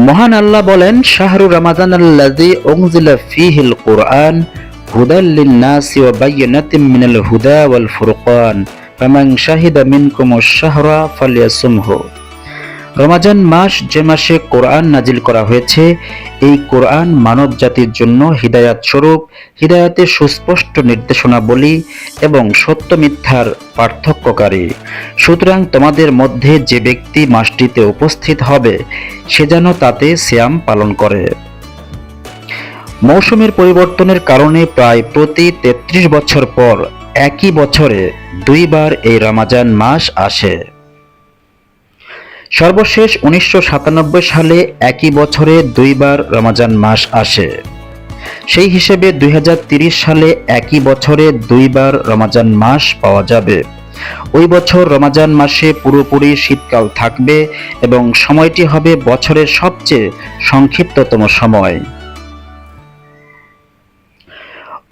মহান আল্লাহ বলেন শাহরু রমাদান আল্লাযী উনজিলা ফীহিল কুরআন হুদাল লিন-নাসি ওয়া বায়্যিনাতিম মিনাল হুদা ওয়াল ফুরকান ফামান শাহিদা মিনকুমুশ শাহরা ফালইয়াসুমহু রমাজান মাস যে মাসে কোরআন নাজিল করা হয়েছে, এই কোরআন মানব জাতির জন্য হিদায়াত স্বরূপ হিদায়াতের সুস্পষ্ট নির্দেশনাবলী এবং সত্য মিথ্যার পার্থক্যকারী। সুতরাং তোমাদের মধ্যে যে ব্যক্তি মাসটিতে উপস্থিত হবে, সে যেন তাতে শ্যাম পালন করে। মৌসুমের পরিবর্তনের কারণে প্রায় প্রতি তেত্রিশ বছর পর একই বছরে দুইবার এই রমাজান মাস আসে। সর্বশেষ উনিশশো সাতানব্বই সালে একই বছরে দুইবার রমাজান মাস আসে। সেই হিসেবে দুই সালে একই বছরে দুইবার রমাজান মাস পাওয়া যাবে। ওই বছর রমাজান মাসে পুরোপুরি শীতকাল থাকবে এবং সময়টি হবে বছরের সবচেয়ে সংক্ষিপ্ততম সময়।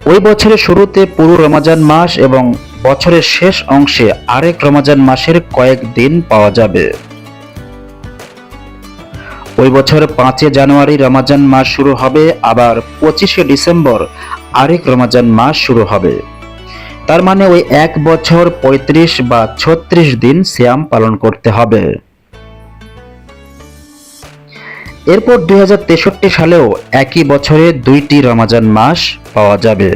ওই বছরের শুরুতে পুরো রমাজান মাস এবং বছরের শেষ অংশে আরেক রমাজান মাসের কয়েক দিন পাওয়া যাবে। ওই বছর পাঁচে জানুয়ারি রমাজান মাস শুরু হবে, আবার পঁচিশে ডিসেম্বর আরেক রমাজান মাস শুরু হবে। তার মানে ওই এক বছর পঁয়ত্রিশ বা ছত্রিশ দিন শ্যাম পালন করতে হবে। এরপর দুই হাজার তেষট্টি সালেও একই বছরে দুইটি রমাজান মাস পাওয়া যাবে।